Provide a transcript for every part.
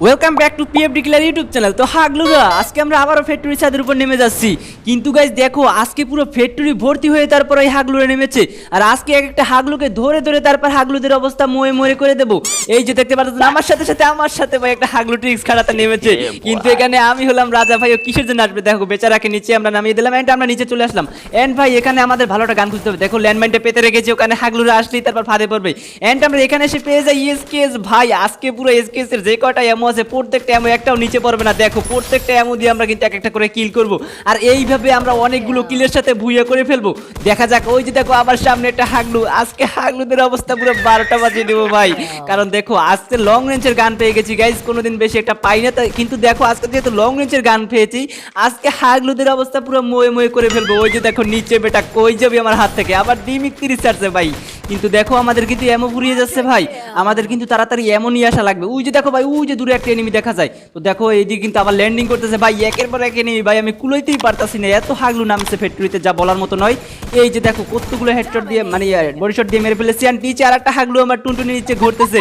Welcome back to PF declare YouTube channel তো হাগলুরা আজকে আমরা আবারও ফ্যাক্টরি ছাদের উপর নেমে যাচ্ছি। কিন্তু গাইজ দেখো আজকে পুরো ফ্যাক্টরি ভর্তি হয়ে তারপর এই হাগলুরে নেমেছে। আর আজকে এক একটা হাগলুকে ধরে ধরে তারপর হাগলুদের অবস্থা ময়ে মরে করে দেবো। এই যে দেখতে পাচ্ছেন আমার সাথে সাথে আমার সাথে ভাই একটা হাগলু ট্রিক্স খাড়াতে নেমেছে। কিন্তু এখানে আমি হলাম রাজা ভাই ও কিসের জন্য আসবে? দেখো বেচারাকে নিচে আমরা নামিয়ে দিলাম এন্ড আমরা নিচে চলে আসলাম। এন্ড ভাই এখানে আমাদের ভালো একটা গান খুঁজতে হবে। দেখো ল্যান্ডমাইনটা পেতে রেখেছি ওখানে হাগলুরা আসলেই তারপর ফাঁদে পড়বে। এন্ড আমরা এখানে এসে পেয়ে যাই এসকেএস ভাই আজকে পুরো এসকেএস এর যে কটা এমো আছে প্রত্যেকটা এমো একটাও নিচে পড়বে না। দেখো, প্রত্যেকটা এমো দিয়ে আমরা কিন্তু এক একটা করে কিল করব। আর এইভাবে আমরা অনেকগুলো কিলের সাথে ভুইয়া করে ফেলব। দেখা যাক, ওই যে দেখো আবার সামনে একটা হাগলু। আজকে হাগলুদের অবস্থা পুরো বারোটা বাজিয়ে দেবো ভাই। কারণ দেখো, আজকে লং রেঞ্জের গান পেয়ে গেছি। গাইজ কোনোদিন বেশি একটা পাই না। তাই কিন্তু দেখো, আজকে যেহেতু লং রেঞ্জের গান পেয়েছি, আজকে হাগলুদের অবস্থা পুরো ময়ে ময়ে করে ফেলব। ওই যে দেখো, নিচে বেটা, কই যাবে আমার হাত থেকে? আবার ডিমিক তিরিশ ভাই। কিন্তু দেখো আমাদের কিন্তু এমো ফুরিয়ে যাচ্ছে ভাই। আমাদের কিন্তু তাড়াতাড়ি এমন নিয়ে আসা লাগবে। ওই যে দেখো ভাই ওই যে দূরে একটা এনিমি দেখা যায়। তো দেখো এইদিকে কিন্তু আবার ল্যান্ডিং করতেছে ভাই একের পর এক এনিমি ভাই আমি কুলোইতেই পারতাছি না। এত হাগলু নামছে ফ্যাক্টরিতে যা বলার মতো নয়। এই যে দেখো কতগুলো হেডশট দিয়ে মানে বডিশট দিয়ে মেরে ফেলেছি। আর নিচে আর একটা হাগলু আমার টুনটুনি নিচে ঘুরতেছে।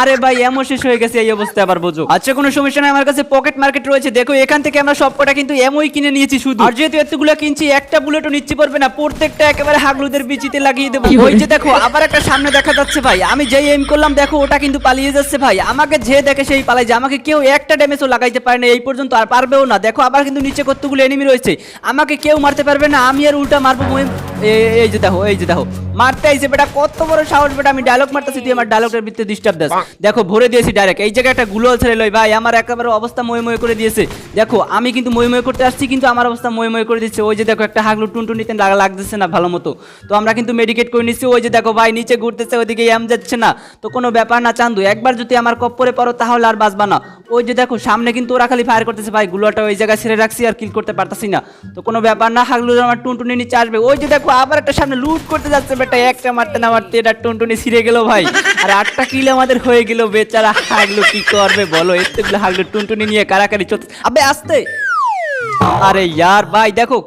আরে ভাই এমন শেষ হয়ে গেছে এই অবস্থা আবার বোঝো। আচ্ছা কোনো সমস্যা নাই আমার কাছে পকেট মার্কেট রয়েছে। দেখো এখান থেকে আমরা সব কটা কিন্তু এমই কিনে নিয়েছি শুধু। আর যেহেতু এতগুলো কিনছি একটা বুলেটও নিচ্ছে পারবে না। প্রত্যেকটা একেবারে হাগলুদের বিচিতে লাগিয়ে দেবো। ওই যে দেখো আবার একটা সামনে দেখা যাচ্ছে ভাই। আমি যেই এম করলাম, দেখো, ওটা কিন্তু পালিয়ে যাচ্ছে ভাই। আমাকে যে দেখে সেই পালাই যায় আমাকে কেউ একটা ড্যামেজও লাগাইতে পারে না, এই পর্যন্ত আর পারবেও না। দেখো, আবার কিন্তু নিচে কতগুলো এনিমি রয়েছে। আমাকে কেউ মারতে পারবে না, আমি আর উল্টা মারবো এই- যে দেখো এই যে দেখো। মারতে আইছে বেটা কত বড় সাহস বেটা আমি ডায়লগ মারতেছি তুই আমার ডায়লগের ভিতরে ডিস্টার্ব দাস দেখো ভরে দিয়েছি ডাইরেক্ট এই জায়গায় একটা গুলো ছেড়ে লই ভাই আমার একেবারে অবস্থা ময়ে ময়ে করে দিয়েছে। দেখো আমি কিন্তু ময়ে ময়ে করতে আসছি কিন্তু আমার অবস্থা ময়ে ময়ে করে দিচ্ছে। ওই যে দেখো একটা হাগলু টুনটুনিতে লাগা লাগতেছে না ভালো মতো। তো আমরা কিন্তু মেডিকেট করে নিচ্ছি। ওই যে দেখো ভাই নিচে ঘুরতেছে ওইদিকে এম যাচ্ছে না। তো কোনো ব্যাপার না চান্দু একবার যদি আমার কপ্পরে পড়ো তাহলে আর বাঁচবা না। ওই যে দেখো সামনে কিন্তু ওরা খালি ফায়ার করতেছে ভাই গুলোটা ওই জায়গায় ছেড়ে রাখছি আর কিল করতে পারতাছি না। তো কোনো ব্যাপার না হাগলু আমার টুনটুনি নিচে আসবে। ওই যে দেখো আবার একটা সামনে লুট করতে যাচ্ছে বেটা। একটা মারতে না মারতে এটা টুনটুনি ছিঁড়ে গেল ভাই। আর আটটা কিল আমাদের হয়ে গেল, বেচারা হাগলো কি করবে বলো? এতগুলো হাগলো টুনটুনি নিয়ে কারাকারি চলতে আবে, আসতে। আরে, ইয়ার ভাই, দেখো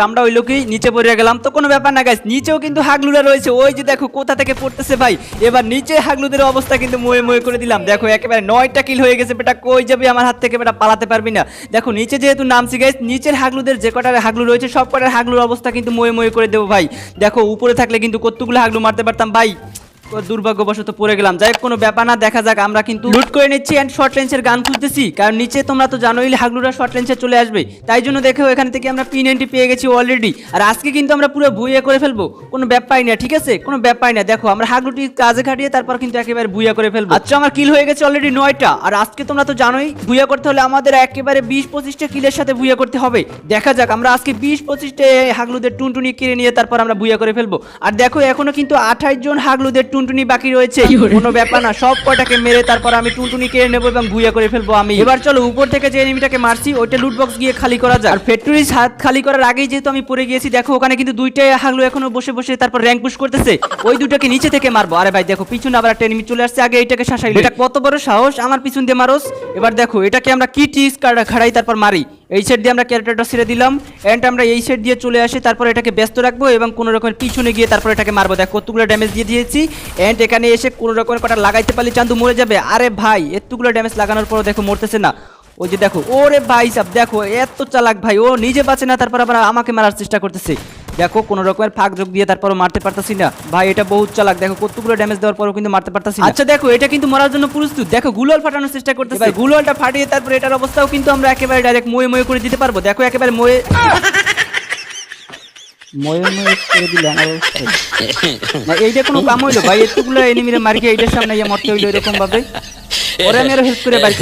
কামড়া ওই লোকই নিচে পড়ে গেলাম। তো কোনো ব্যাপার না গাইস নিচেও কিন্তু হাগলুরা রয়েছে। ওই যে দেখো, কোথা থেকে পড়তেছে ভাই? এবার নিচে হাগলুদের অবস্থা কিন্তু ময়ে ময়ে করে দিলাম। দেখো, একেবারে নয়টা কিল হয়ে গেছে। বেটা, কই যাবে আমার হাত থেকে? বেটা, পালাতে পারবি না। দেখো, নিচে যেহেতু নামছি গাইস নিচের হাগলুদের যে কটার হাগলু রয়েছে, সব কটার হাগলুর অবস্থা কিন্তু ময়ে ময়ে করে দেবো ভাই। দেখো, উপরে থাকলে কিন্তু কতগুলো হাগলু মারতে পারতাম ভাই। দুর্ভাগ্যবশত পড়ে গেলাম। যাই কোনো ব্যাপার না, দেখা যাক। আমরা কিন্তু লুট করে নিচ্ছি অ্যান্ড শর্ট রেঞ্জের গান খুঁজতেছি। কারণ নিচে তোমরা তো জানোই, হাগলুরা শর্ট রেঞ্জে চলে আসবে। তাই জন্য দেখো, এখান থেকে আমরা পিন এন্ট্রি পেয়ে গেছি অলরেডি আর আজকে কিন্তু আমরা পুরো ভুইয়া করে ফেলব। কোনো ব্যাপারই না, ঠিক আছে? কোনো ব্যাপারই না। দেখো, আমরা হাগলুটি কাজে খাটিয়ে তারপর কিন্তু একেবারে ভুইয়া করে ফেলব। আচ্ছা আমার কিল হয়ে গেছে অলরেডি নয়টা। আর আজকে তোমরা তো জানোই, ভুইয়া করতে হলে আমাদের একেবারে বিশ পঁচিশটা কিলের সাথে ভুইয়া করতে হবে। দেখা যাক, আমরা আজকে বিশ পঁচিশটা হাগলুদের টুনটুনি কিনে নিয়ে তারপর আমরা ভুইয়া করে ফেলব। আর দেখো, এখনও কিন্তু আঠাশ জন হাগলুদের টুনটুনি বাকি রয়েছে। কোনো ব্যাপার না সব কটাকে মেরে তারপর আমি টুনটুনি কেড়ে নেব এবং ভুইয়া করে ফেলব আমি। এবার চলো উপর থেকে যে এনিমিটাকে মারছি ওইটা লুট বক্স গিয়ে খালি করা যায় আর ফ্যাক্টরি হাত খালি করার আগেই যেহেতু আমি পড়ে গিয়েছি দেখো ওখানে কিন্তু দুইটাই হাগলো এখনও বসে বসে তারপর র্যাঙ্ক পুশ করতেছে। ওই দুটাকে নিচে থেকে মারবো। আরে ভাই দেখো পিছনে আবার একটা এনিমি চলে আসছে আগে এটাকে শাসাই এটা কত বড় সাহস আমার পিছন দিয়ে মারোস। এবার দেখো এটাকে আমরা কি টিস খাড়াই তারপর মারি। এই সাইড দিয়ে আমরা ক্যারেক্টারটা ছেড়ে দিলাম। এন্ড আমরা এই সাইড দিয়ে চলে আসি, তারপর এটাকে ব্যস্ত রাখব এবং কোনো রকমের পিছনে গিয়ে তারপর এটাকে মারবো। দেখ কতগুলো ড্যামেজ দিয়ে দিয়েছি। এন্ড এখানে এসে কোনো রকমের কটা লাগাইতে পারলে চান্দু মরে যাবে। আরে ভাই, এতগুলো ড্যামেজ লাগানোর পরও দেখো মরতেছে না। ওই যে দেখো, ওরে ভাই সাব, দেখো, এত চালাক ভাই, ও নিজে বাঁচে না, তারপর আবার আমাকে মারার চেষ্টা করতেছে। দেখো কোনো রকমের ফাঁক যোগ দিয়ে তারপরও মারতে পারতাছি না। ভাই এটা বহুত চালাক। দেখো কতগুলো ড্যামেজ দেওয়ার পরও কিন্তু মারতে পারতাছি আচ্ছা দেখো এটা কিন্তু মরার জন্য প্রস্তুত। দেখো গুলোল ফাটানোর চেষ্টা করতেছে। ভাই গুলোলটা ফাটিয়ে তারপর এটার অবস্থাও কিন্তু আমরা একেবারে ডাইরেক্ট ময়ে ময়ে করে দিতে পারব। দেখো একেবারে ময়ে এইটা কোনো কাম হইল। ভাই এতগুলো এনিমিরে মারি খেয়ে এইটার সামনে ইয়ে মরতে হইল এরকম ভাবে ওরা আমি আরও হেল্প করে বাইক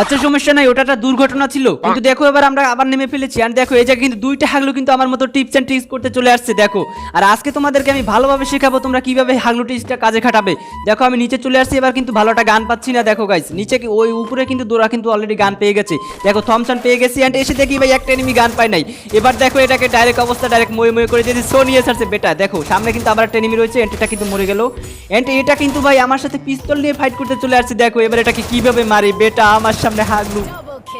আচ্ছা সমস্যা নাই, ওটা একটা দুর্ঘটনা ছিল। কিন্তু দেখো, এবার আমরা আবার নেমে ফেলেছি। আর দেখো, এই জায়গায় কিন্তু দুইটা হাগলু কিন্তু আমার মতো টিপস এন্ড ট্রিক্স করতে চলে আসছে, দেখো। আর আজকে তোমাদেরকে আমি ভালোভাবে শেখাবো তোমরা কীভাবে হাগলু টিপসটা কাজে খাটাবে। দেখো, আমি নিচে চলে আসছি, এবার কিন্তু ভালো একটা গান পাচ্ছি না, দেখো গাইস নিচে কি ওই উপরে কিন্তু দোরা কিন্তু অলরেডি গান পেয়ে গেছে। দেখো, থমসন পেয়ে গেছি এন্ড এসে দেখি ভাই, একটা এনিমি গান পাই নাই। এবার দেখো, এটাকে ডাইরেক্ট অবস্থা ডাইরেক্ট ময়ে ময়ে করে দিয়েছি সো নিয়ে এসেছে বেটা। দেখো, সামনে কিন্তু আবার একটা এনিমি রয়েছে এটা কিন্তু মরে গেল। এন্ড এটা কিন্তু ভাই, আমার সাথে পিস্তল নিয়ে ফাইট করতে চলে আসছে, দেখো, এবার এটাকে কীভাবে মারি, বেটা? আমার সামনে হাগলু।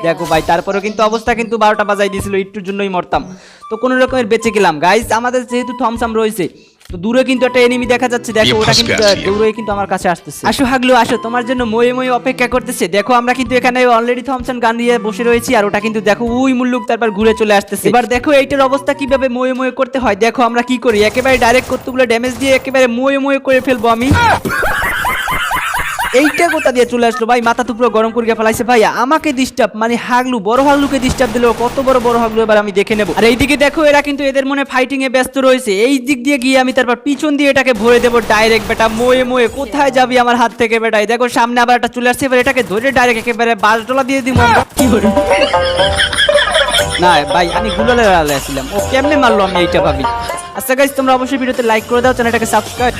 দেখো ভাই তারপরেও কিন্তু অবস্থা কিন্তু বারোটা বাজাই দিয়েছিল একটুর জন্যই মরতাম। তো কোনো রকমের বেঁচে গেলাম। গাইস আমাদের যেহেতু থমসাম রয়েছে তো দূরে কিন্তু একটা এনিমি দেখা যাচ্ছে। দেখো ওটা কিন্তু। দৌড়ে কিন্তু আমার কাছে আসতেছে। আসো হাগলু আসো তোমার জন্য ময়ে ময়ে অপেক্ষা করতেছে। দেখো আমরা কিন্তু এখানে অলরেডি থমসন গান নিয়ে বসে রয়েছি আর ওটা কিন্তু দেখো ওই মুল্লুক তারপর ঘুরে চলে আসতেছে। এবার দেখো এইটার অবস্থা কীভাবে ময়ে ময়ে করতে হয়? দেখো আমরা কি করি? একেবারে ডাইরেক্ট কতগুলো ড্যামেজ দিয়ে একেবারে ময়ে ময়ে করে ফেলব আমি। এইটা কোথা দিয়ে চলে আসলো? ভাই মাথা তো পুরো গরম করে ফেলাইছে ভাই আমাকে ডিস্টার্ব মানে হাগলু বড় হাগলুকে ডিস্টার্ব দিল। কত বড় বড় হাগলু এবার আমি দেখে নেব। আর এইদিকে দেখো এরা কিন্তু এদের মনে ফাইটিং এ ব্যস্ত রয়েছে। এই দিক দিয়ে গিয়ে আমি তারপর পিছন দিয়ে এটাকে ভরে দেবো ডাইরেক্ট বেটা। মোয়ে মোয়ে কোথায় যাবি আমার হাত থেকে বেটাই দেখো সামনে আবার একটা চলে আসছে এবার এটাকে ধরে ডাইরেক্ট একেবারে বালটলা দিয়ে দিব আমরা। কি করে না ভাই আমি গুলালের আলে আসছিলাম ও কেমনে মারলো আমি এইটা ভাবি? আচ্ছা গাইজ তোমরা অবশ্যই ভিডিওতে লাইক করে দাও চ্যানেলটাকে সাবস্ক্রাইব